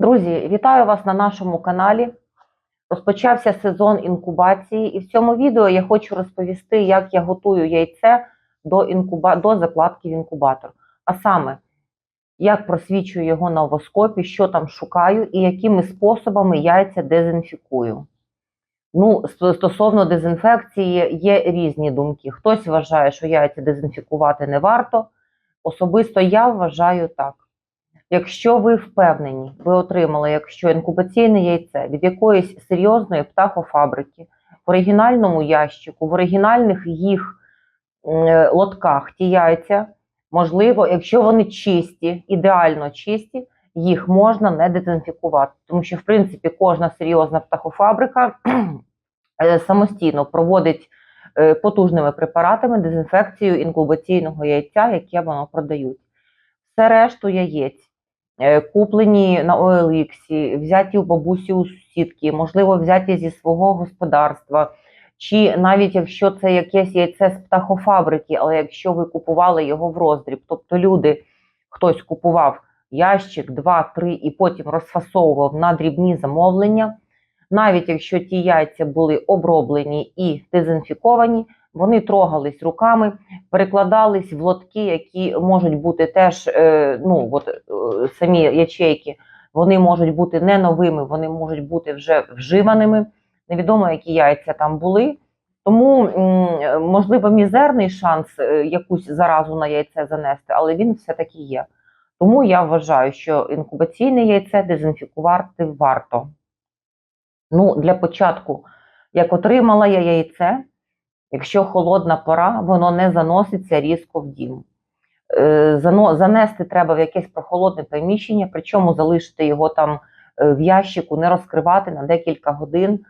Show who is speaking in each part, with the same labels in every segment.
Speaker 1: Друзі, вітаю вас на нашому каналі. Розпочався сезон інкубації, і в цьому відео я хочу розповісти, як я готую яйце до, інкуба... до закладки в інкубатор. А саме, як просвічую його на овоскопі, що там шукаю і якими способами яйця дезінфікую. Ну, стосовно дезінфекції є різні думки. Хтось вважає, що яйця дезінфікувати не варто. Особисто я вважаю так. Якщо ви впевнені, ви отримали, якщо інкубаційне яйце від якоїсь серйозної птахофабрики в оригінальному ящику, в оригінальних їх е, лотках ті яйця, можливо, якщо вони чисті, ідеально чисті, їх можна не дезінфікувати. Тому що, в принципі, кожна серйозна птахофабрика е, самостійно проводить е, потужними препаратами дезінфекцію інкубаційного яйця, яке воно продають. Все решту яєць куплені на OLX, взяті у бабусі у сусідки, можливо, взяті зі свого господарства. Чи навіть якщо це якесь яйце з птахофабрики, але якщо ви купували його в роздріб, тобто люди, хтось купував ящик, два, три і потім розфасовував на дрібні замовлення, навіть якщо ті яйця були оброблені і дезінфіковані, вони трогались руками, перекладались в лотки, які можуть бути теж е, ну, от, е, самі ячейки, вони можуть бути не новими, вони можуть бути вже вживаними. Невідомо, які яйця там були. Тому, можливо, мізерний шанс е, якусь заразу на яйце занести, але він все-таки є. Тому я вважаю, що інкубаційне яйце дезінфікувати варто. Ну, для початку, як отримала я яйце, якщо холодна пора, воно не заноситься різко в дім. Е, Занести треба в якесь прохолодне приміщення, причому залишити його там е, в ящику, не розкривати на декілька годин.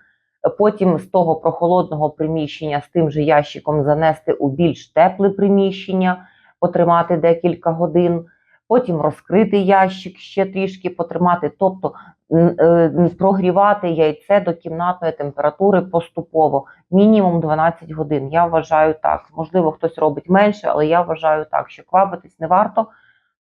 Speaker 1: Потім з того прохолодного приміщення з тим же ящиком занести у більш тепле приміщення, потримати декілька годин. Потім розкрити ящик ще трішки потримати, тобто прогрівати яйце до кімнатної температури поступово, мінімум 12 годин. Я вважаю так. Можливо, хтось робить менше, але я вважаю так, що квапитись не варто,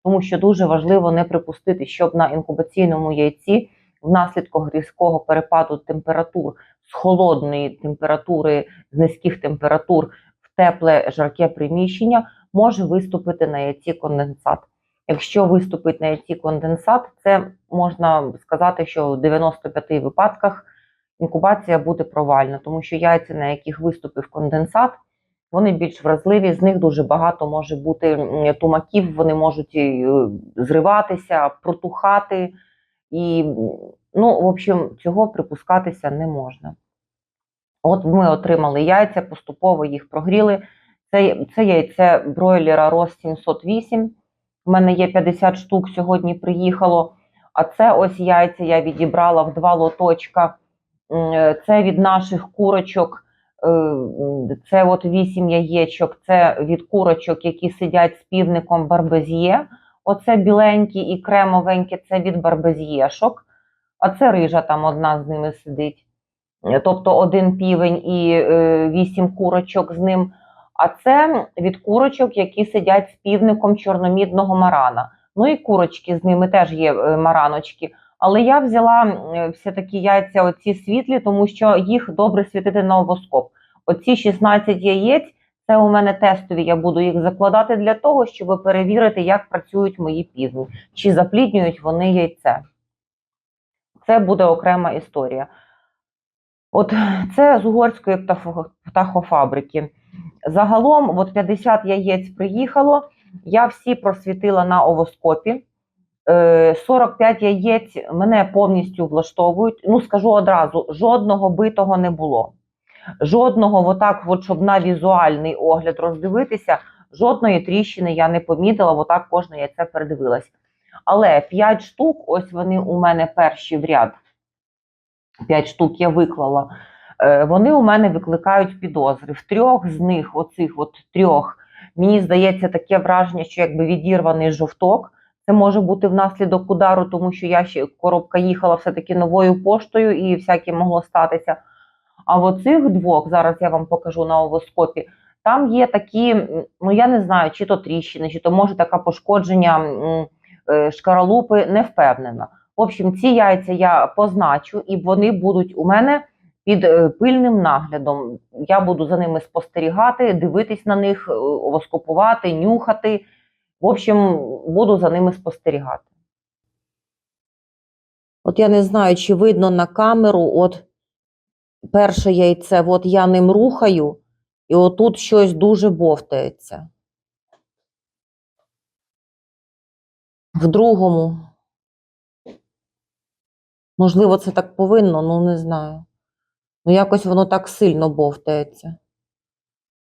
Speaker 1: тому що дуже важливо не припустити, щоб на інкубаційному яйці внаслідок різкого перепаду температур з холодної температури, з низьких температур в тепле жарке приміщення може виступити на яйці конденсат. Якщо виступить на яйці конденсат, це можна сказати, що в 95 випадках інкубація буде провальна, тому що яйця, на яких виступив конденсат, вони більш вразливі, з них дуже багато може бути тумаків, вони можуть е, зриватися, протухати. І, ну, в общем, цього припускатися не можна. От ми отримали яйця, поступово їх прогріли. Це, це яйце бройлера Рос 708. У мене є 50 штук, сьогодні приїхало. А це ось яйця я відібрала в два лоточка. Е, Це від наших курочок. е, Це от 8 яєчок. Це від курочок, які сидять з півником барбез'є. Оце біленькі і кремовенькі, це від барбез'єшок. А це рижа там одна з ними сидить. Е, Тобто один півень і вісім курочок з ним. А це від курочок, які сидять з півником чорномідного марана. Ну і курочки з ними теж є е, мараночки. Але я взяла е, все-таки яйця оці світлі, тому що їх добре світити на овоскоп. Оці 16 яєць, це у мене тестові, я буду їх закладати для того, щоб перевірити, як працюють мої півні, чи запліднюють вони яйце. Це буде окрема історія. От це з угорської птахо- птахофабрики. Загалом, от 50 яєць приїхало, я всі просвітила на овоскопі. Е, 45 яєць мене повністю влаштовують. Ну, скажу одразу: жодного битого не було. Жодного, отак, от, щоб на візуальний огляд роздивитися, жодної тріщини я не помітила, отак кожне яйце передивилась. Але 5 штук, ось вони у мене перші в ряд. 5 штук я виклала. Е, Вони у мене викликають підозри. В трьох з них, оцих от трьох, мені здається, таке враження, що якби відірваний жовток. Це може бути внаслідок удару, тому що я ще коробка їхала все-таки новою поштою і всяке могло статися. А в оцих двох, зараз я вам покажу на овоскопі, там є такі, ну я не знаю, чи то тріщини, чи то може таке пошкодження е, шкаралупи, не впевнена. В общем, ці яйця я позначу, і вони будуть у мене під е, пильним наглядом. Я буду за ними спостерігати, дивитись на них, е, овоскопувати, нюхати. В общем, буду за ними спостерігати. От я не знаю, чи видно на камеру, от перше яйце, от я ним рухаю, і отут щось дуже бовтається. В другому. Можливо, це так повинно, ну не знаю. Ну, якось воно так сильно бовтається.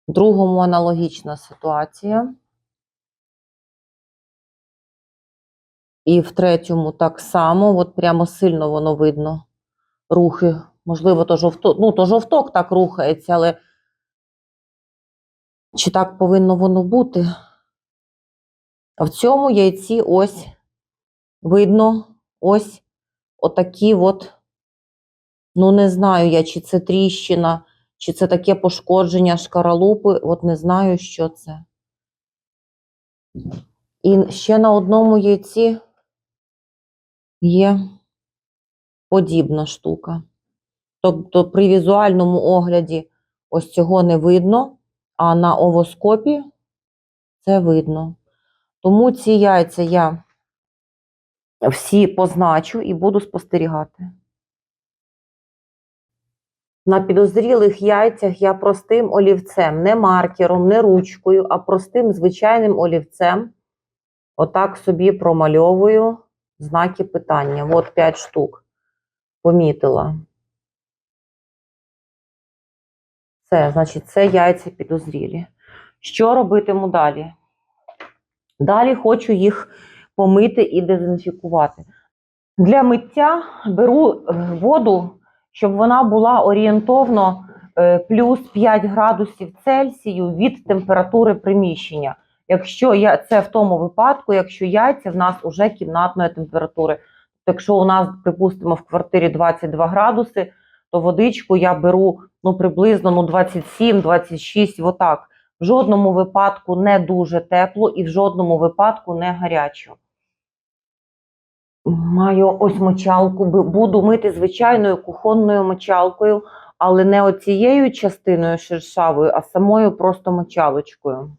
Speaker 1: В другому аналогічна ситуація. І в третьому так само, от прямо сильно воно видно рухи. Можливо, то жовток, ну, то жовток так рухається, але чи так повинно воно бути? А в цьому яйці ось видно ось отакі от, ну не знаю я, чи це тріщина, чи це таке пошкодження шкаралупи, от не знаю, що це. І ще на одному яйці є подібна штука. Тобто при візуальному огляді ось цього не видно, а на овоскопі це видно. Тому ці яйця я всі позначу і буду спостерігати. На підозрілих яйцях я простим олівцем, не маркером, не ручкою, а простим звичайним олівцем. Отак собі промальовую знаки питання. От 5 штук. Помітила. Це, значить, це яйця підозрілі. Що робитиму далі? Далі хочу їх помити і дезінфікувати. Для миття беру е, воду, щоб вона була орієнтовно е, плюс 5 градусів Цельсію від температури приміщення. Якщо я це в тому випадку, якщо яйця в нас уже кімнатної температури. Якщо у нас, припустимо, в квартирі 22 градуси, то водичку я беру ну, приблизно ну, 27-26, отак. В жодному випадку не дуже тепло і в жодному випадку не гарячу. Маю ось мочалку, буду мити звичайною кухонною мочалкою, але не оцією частиною шершавою, а самою просто мочалочкою.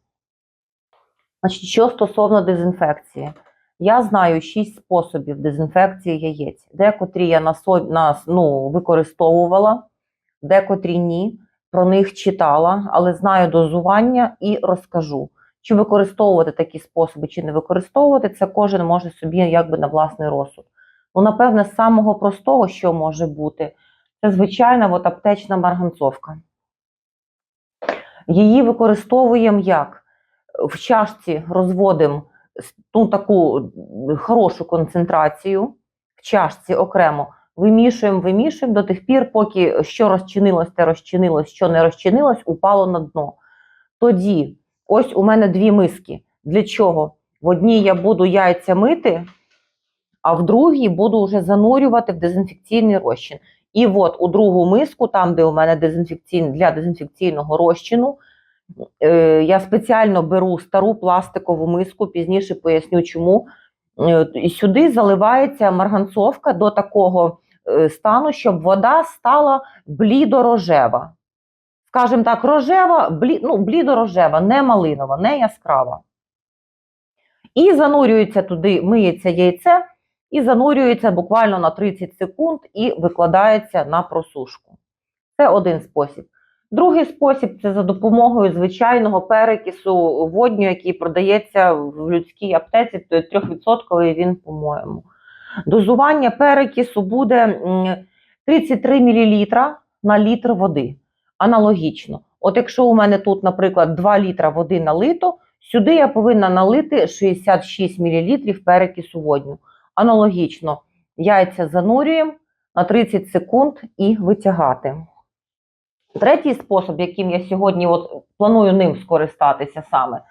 Speaker 1: Значить, що стосовно дезінфекції, я знаю шість способів дезінфекції яєць. Декотрі я на, на, ну, використовувала, декотрі ні. Про них читала, але знаю дозування і розкажу. Чи використовувати такі способи, чи не використовувати, це кожен може собі якби на власний розсуд. Ну, напевне, з самого простого, що може бути, це звичайна от, аптечна марганцовка. Її використовуємо як? В чашці розводимо ну, таку хорошу концентрацію, в чашці окремо вимішуємо, вимішуємо до тих пір, поки що розчинилось, те розчинилось, що не розчинилось, упало на дно. Тоді, ось у мене дві миски. Для чого? В одній я буду яйця мити, а в другій буду вже занурювати в дезінфекційний розчин. І от у другу миску, там, де у мене дезінфекційний, для дезінфекційного розчину, е, я спеціально беру стару пластикову миску, пізніше поясню чому. Е, І сюди заливається марганцовка до такого е, стану, щоб вода стала блідорожева. Скажімо так, рожева, блі, ну, блідорожева, не малинова, не яскрава. І занурюється туди, миється яйце, і занурюється буквально на 30 секунд і викладається на просушку. Це один спосіб. Другий спосіб це за допомогою звичайного перекису водню, який продається в людській аптеці, то 3% він, по-моєму. Дозування перекису буде 33 мл на літр води. Аналогічно. От якщо у мене тут, наприклад, 2 літра води налито, сюди я повинна налити 66 мл перекису водню. Аналогічно, яйця занурюємо на 30 секунд і витягати. Третій спосіб, яким я сьогодні от планую ним скористатися саме,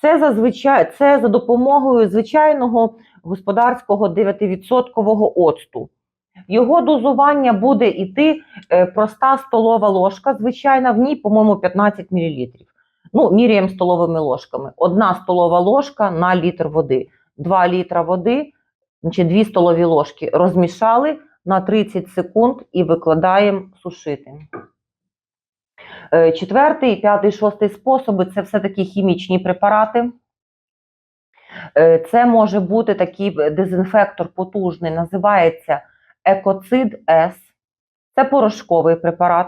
Speaker 1: це зазвичай це за допомогою звичайного господарського 9% оцту. Його дозування буде йти е, проста столова ложка, звичайна, в ній, по-моєму, 15 мл. Ну, міряємо столовими ложками. Одна столова ложка на літр води. 2 літра води, Значить, 2 столові ложки розмішали на 30 секунд і викладаємо сушити. Е, Четвертий, п'ятий, шостий способи це все-таки хімічні препарати. Е, Це може бути такий дезінфектор потужний, називається Екоцид С. Це порошковий препарат.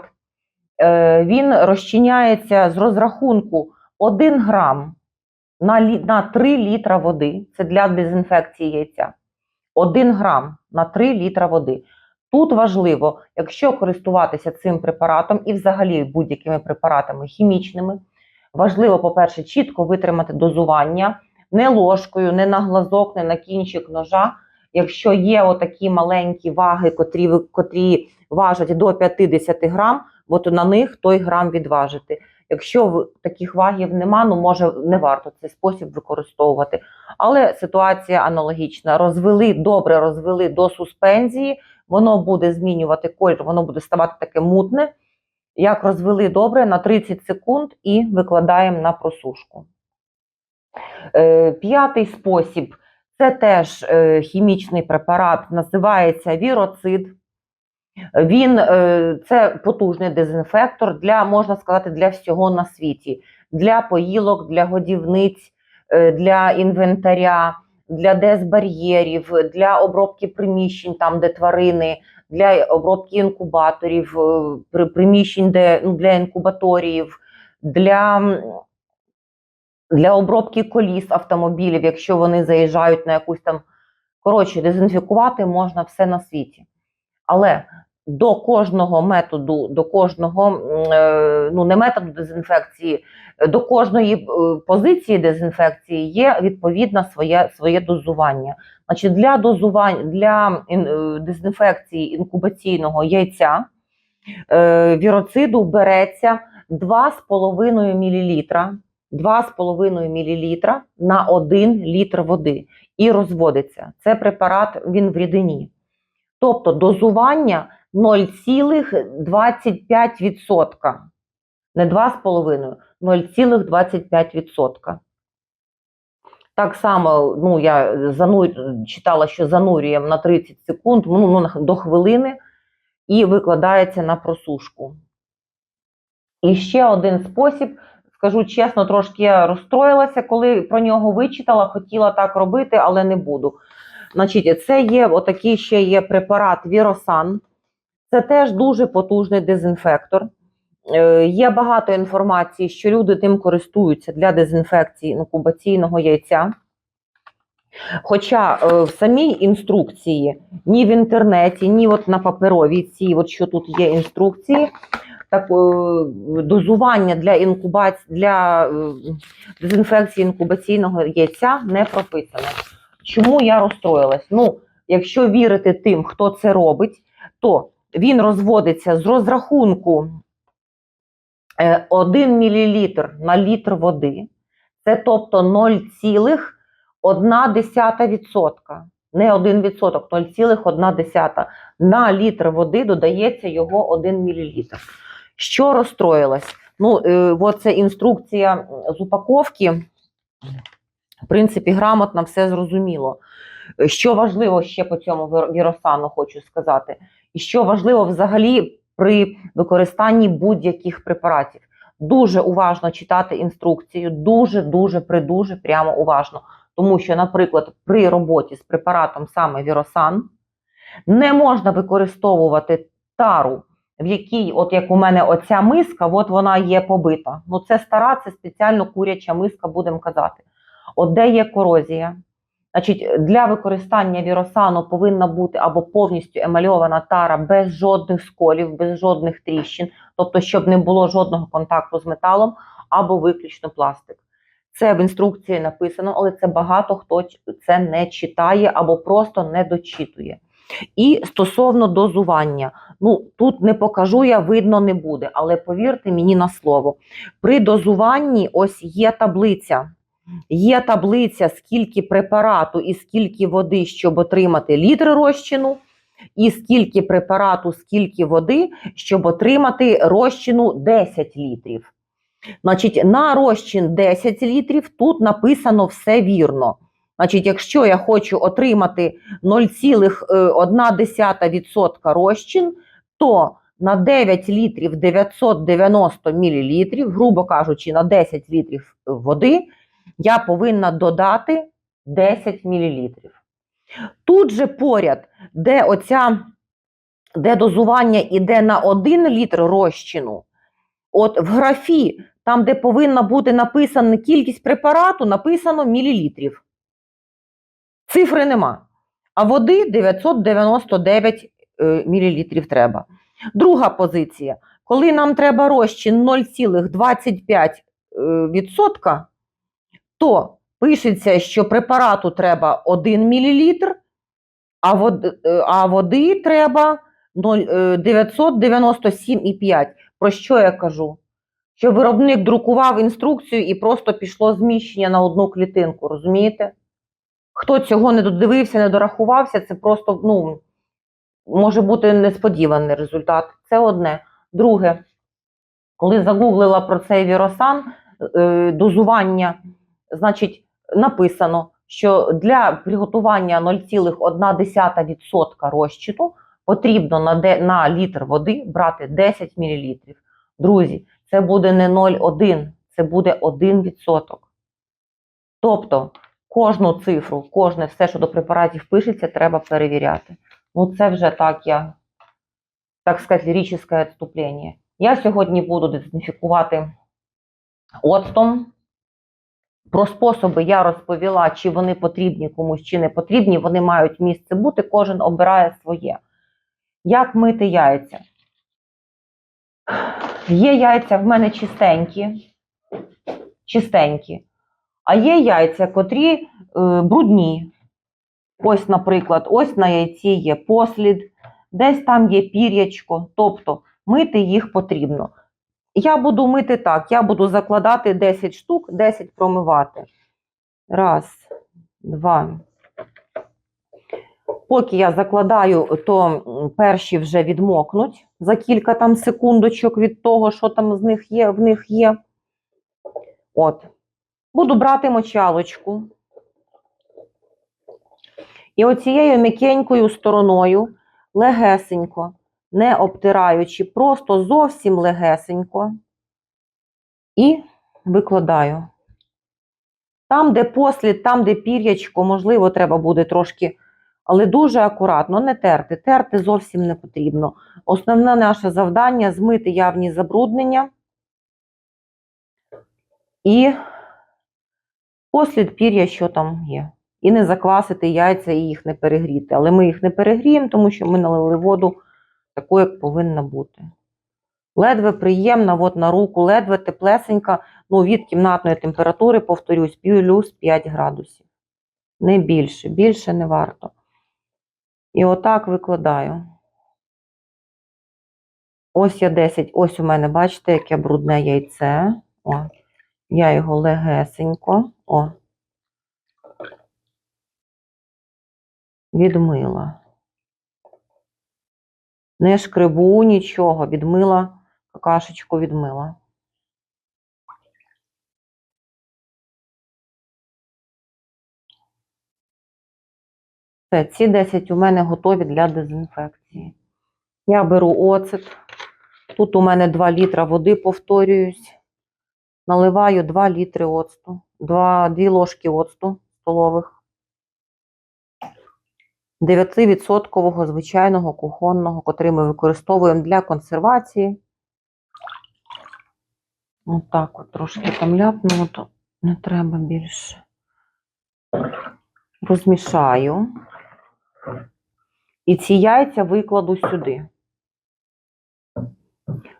Speaker 1: Е, Він розчиняється з розрахунку 1 грам на, на 3 літра води. Це для дезінфекції яйця. 1 грам на 3 літра води. Тут важливо, якщо користуватися цим препаратом і взагалі будь-якими препаратами хімічними, важливо, по-перше, чітко витримати дозування не ложкою, не на глазок, не на кінчик ножа. Якщо є отакі маленькі ваги, котрі, котрі важать до 50 грам, от на них той грам відважити. Якщо таких вагів нема, ну може не варто цей спосіб використовувати. Але ситуація аналогічна. Розвели, добре розвели до суспензії, воно буде змінювати колір, воно буде ставати таке мутне. Як розвели добре на 30 секунд і викладаємо на просушку. Е, П'ятий спосіб це теж е, хімічний препарат, називається віроцид. Він е, це потужний дезінфектор для, можна сказати, для всього на світі, для поїлок, для годівниць, е, для інвентаря, для дезбар'єрів, для обробки приміщень, там де тварини, для обробки інкубаторів, при- приміщень, де ну, для інкубаторіїв, для, для обробки коліс автомобілів, якщо вони заїжджають на якусь там коротше, дезінфікувати можна все на світі. Але до кожного методу, до кожного е, ну не методу дезінфекції, е, до кожної е, позиції дезінфекції є відповідно своє, своє дозування. Значить, для дозування для дезінфекції інкубаційного яйця віроциду береться 2,5 мл, 2,5 мл на 1 літр води і розводиться. Це препарат, він в рідині. Тобто дозування 0,25%. Не 2,5, 0,25%. Так само, ну, я занур... читала, що занурюємо на 30 секунд, ну, ну, до хвилини, і викладається на просушку. І ще один спосіб, скажу чесно, трошки розстроїлася, коли про нього вичитала, хотіла так робити, але не буду. Значить, це є отакий ще є препарат Віросан. Це теж дуже потужний дезінфектор. Е, Є багато інформації, що люди тим користуються для дезінфекції інкубаційного яйця. Хоча е, в самій інструкції, ні в інтернеті, ні от на паперовій цій, от що тут є інструкції, так, е, дозування для інкубації для е, дезінфекції інкубаційного яйця не прописано. Чому я розстроїлась? Ну, якщо вірити тим, хто це робить, то він розводиться з розрахунку е, 1 мл на літр води. Це тобто 0,1%. Не 1%, 0,1 на літр води додається його 1 мл. Що розстроїлась? Ну, е, от це інструкція з упаковки. В принципі, грамотно все зрозуміло. Що важливо ще по цьому вір- віросану, хочу сказати, і що важливо взагалі при використанні будь-яких препаратів. Дуже уважно читати інструкцію, дуже, дуже, придуже, прямо уважно. Тому що, наприклад, при роботі з препаратом саме віросан не можна використовувати тару, в якій, от як у мене оця миска, от вона є побита. Ну це стара, це спеціально куряча миска, будемо казати. От де є корозія, значить, для використання віросану повинна бути або повністю емальована тара без жодних сколів, без жодних тріщин, тобто, щоб не було жодного контакту з металом, або виключно пластик. Це в інструкції написано, але це багато хто це не читає або просто не дочитує. І стосовно дозування, ну тут не покажу я, видно не буде, але повірте мені на слово. При дозуванні ось є таблиця. Є таблиця, скільки препарату і скільки води, щоб отримати літр розчину, і скільки препарату, скільки води, щоб отримати розчину 10 літрів. Значить, на розчин 10 літрів тут написано все вірно. Значить, якщо я хочу отримати 0,1% розчин, то на 9 літрів 990 мл, грубо кажучи, на 10 літрів води, я повинна додати 10 мл. Тут же поряд, де оця, де дозування іде на 1 літр розчину, от в графі, там, де повинна бути написана кількість препарату, написано мілілітрів. Цифри нема. А води 999 е, мілілітрів треба. Друга позиція. Коли нам треба розчин 0,25%, е, то пишеться, що препарату треба 1 мл, а води, е, а води треба 0, е, 997,5. Про що я кажу? Що виробник друкував інструкцію і просто пішло зміщення на одну клітинку, розумієте? Хто цього не додивився, не дорахувався, це просто ну, може бути несподіваний результат. Це одне. Друге, коли загуглила про цей віросан, е, дозування, значить, написано, що для приготування 0,1% розчину потрібно на, де, на літр води брати 10 мл. Друзі, це буде не 0,1, це буде 1%. Тобто кожну цифру, кожне все, що до препаратів пишеться, треба перевіряти. Ну, це вже так я, так сказати, ліричне відступлення. Я сьогодні буду дезінфікувати оцтом. Про способи я розповіла, чи вони потрібні комусь, чи не потрібні. Вони мають місце бути, кожен обирає своє. Як мити яйця? Є яйця в мене чистенькі, чистенькі, а є яйця, котрі е, брудні. Ось, наприклад, ось на яйці є послід, десь там є пір'ячко, тобто мити їх потрібно. Я буду мити так, я буду закладати 10 штук, 10 промивати. Раз, два. Поки я закладаю, то перші вже відмокнуть за кілька там секундочок від того, що там з них є, в них є. От. Буду брати мочалочку. І оцією м'якенькою стороною, легесенько, не обтираючи, просто зовсім легесенько. І викладаю. Там, де послід, там, де пір'ячко, можливо, треба буде трошки, але дуже акуратно, не терти. Терти зовсім не потрібно. Основне наше завдання змити явні забруднення і послід пір'я, що там є. І не заквасити яйця і їх не перегріти. Але ми їх не перегріємо, тому що ми налили воду таку, як повинна бути. Ледве приємна, от на руку, ледве теплесенька, ну від кімнатної температури, повторюсь, плюс 5 градусів. Не більше, більше не варто. І отак викладаю. Ось я 10, ось у мене, бачите, яке брудне яйце. О, я його легесенько. О. Відмила. Не шкребу нічого, відмила, какашечку відмила. Все, ці 10 у мене готові для дезінфекції. Я беру оцет. Тут у мене 2 літра води, повторююсь. Наливаю 2 літри оцту, 2, 2 ложки оцту столових. 9% звичайного кухонного, котрий ми використовуємо для консервації. Отак от трошки там ляпнуло, то не треба більше. Розмішаю. І ці яйця викладу сюди.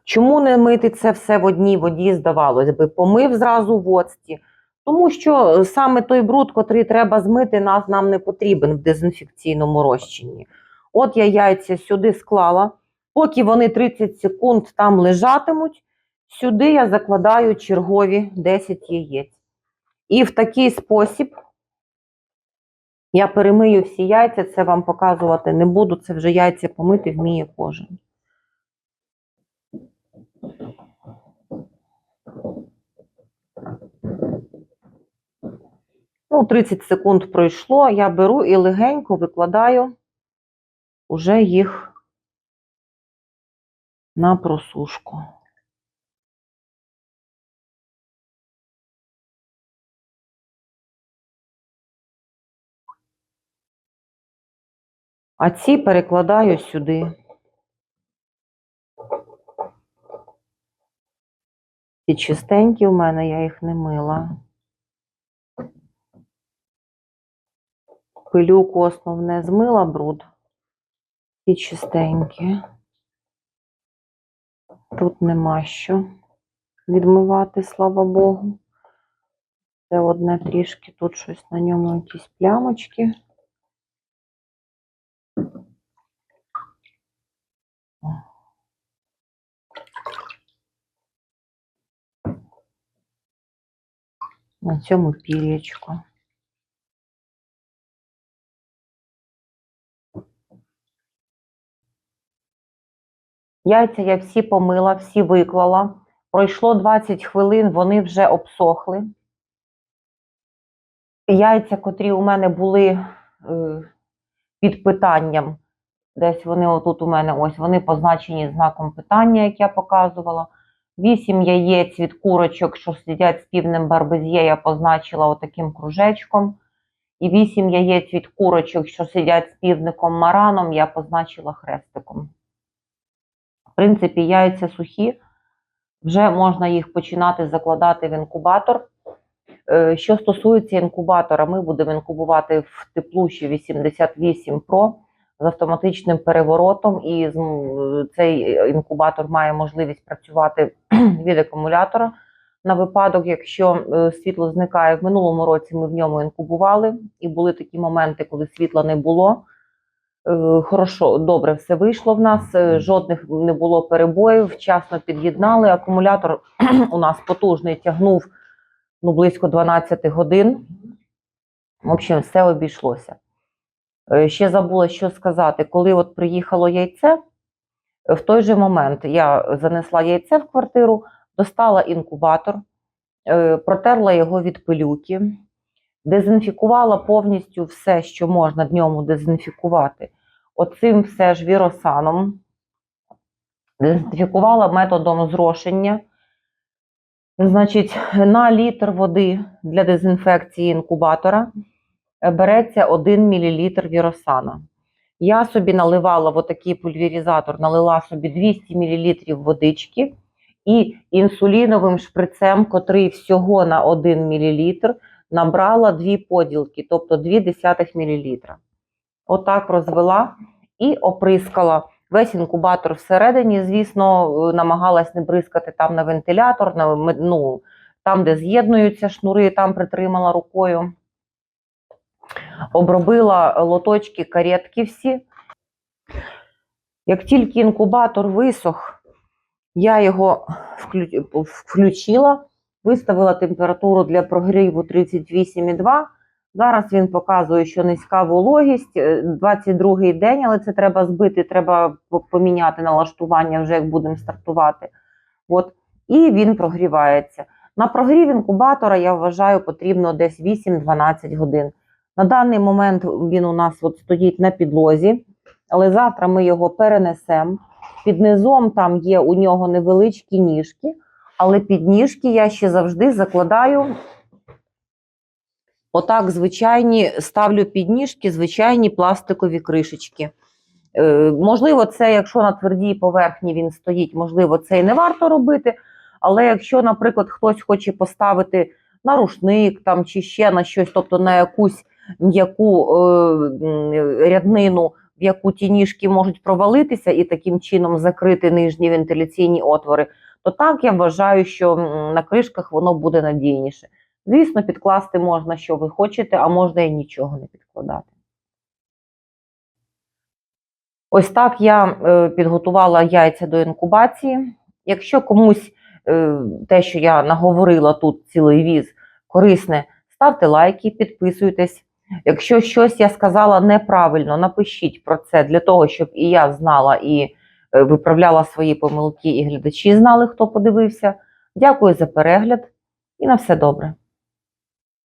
Speaker 1: Чому не мити це все в одній воді, здавалось би, помив зразу в оцті? Тому що саме той бруд, котрий треба змити, нас нам не потрібен в дезінфекційному розчині. От я яйця сюди склала. Поки вони 30 секунд там лежатимуть, сюди я закладаю чергові 10 яєць. І в такий спосіб я перемию всі яйця, це вам показувати не буду, це вже яйця помити вміє кожен. Ну, 30 секунд пройшло, я беру і легенько викладаю уже їх на просушку. А ці перекладаю сюди. Ці чистенькі в мене, я їх не мила. Пилюку основне змила бруд. І чистенькі. Тут нема що відмивати, слава Богу. Це одне трішки, тут щось на ньому якісь плямочки. На цьому пір'ячку. Яйця я всі помила, всі виклала. Пройшло 20 хвилин, вони вже обсохли. Яйця, котрі у мене були е, під питанням, десь вони отут у мене ось, вони позначені знаком питання, як я показувала. 8 яєць від курочок, що сидять з півнем барбезє, я позначила отаким кружечком. І 8 яєць від курочок, що сидять з півником мараном, я позначила хрестиком. Принципі, яйця сухі, вже можна їх починати закладати в інкубатор. Е, Що стосується інкубатора, ми будемо інкубувати в теплуші 88 Pro з автоматичним переворотом, і цей інкубатор має можливість працювати від акумулятора. На випадок, якщо е, світло зникає в минулому році, ми в ньому інкубували, і були такі моменти, коли світла не було. Е, Хорошо, добре, все вийшло в нас, е, жодних не було перебоїв, вчасно під'єднали. Акумулятор у нас потужний тягнув ну, близько 12 годин. В общем, все обійшлося. Е, Ще забула що сказати. Коли от приїхало яйце, в той же момент я занесла яйце в квартиру, достала інкубатор, протерла його від пилюки, дезінфікувала повністю все, що можна в ньому дезінфікувати. Оцим все ж віросаном. Дезінфікувала методом зрошення. Значить, на літр води для дезінфекції інкубатора береться 1 мл віросана. Я собі наливала в отакий пульверізатор, налила собі 200 мл водички і інсуліновим шприцем, котрий всього на 1 мл, набрала дві поділки, тобто 2 десятих мл. Отак розвела і оприскала. Весь інкубатор всередині, звісно, намагалась не бризкати там на вентилятор, на, ну, там, де з'єднуються шнури, там притримала рукою. Обробила лоточки, каретки всі. Як тільки інкубатор висох, я його вклю- включила, виставила температуру для прогріву 38,2. Зараз він показує, що низька вологість, е, 22-й день, але це треба збити, треба поміняти налаштування вже як будемо стартувати. От. І він прогрівається. На прогрів інкубатора, я вважаю, потрібно десь 8-12 годин. На даний момент він у нас от стоїть на підлозі, але завтра ми його перенесемо. Під низом там є у нього невеличкі ніжки, але під ніжки я ще завжди закладаю Отак, звичайні, ставлю підніжки, звичайні пластикові кришечки. Е, можливо, це, якщо на твердій поверхні він стоїть, можливо, це і не варто робити. Але якщо, наприклад, хтось хоче поставити на рушник там, чи ще на щось, тобто на якусь м'яку е, ряднину, в яку ті ніжки можуть провалитися і таким чином закрити нижні вентиляційні отвори, то так я вважаю, що на кришках воно буде надійніше. Звісно, підкласти можна, що ви хочете, а можна і нічого не підкладати. Ось так я е, підготувала яйця до інкубації. Якщо комусь е, те, що я наговорила тут цілий віз, корисне, ставте лайки, підписуйтесь. Якщо щось я сказала неправильно, напишіть про це для того, щоб і я знала і виправляла свої помилки, і глядачі знали, хто подивився. Дякую за перегляд і на все добре.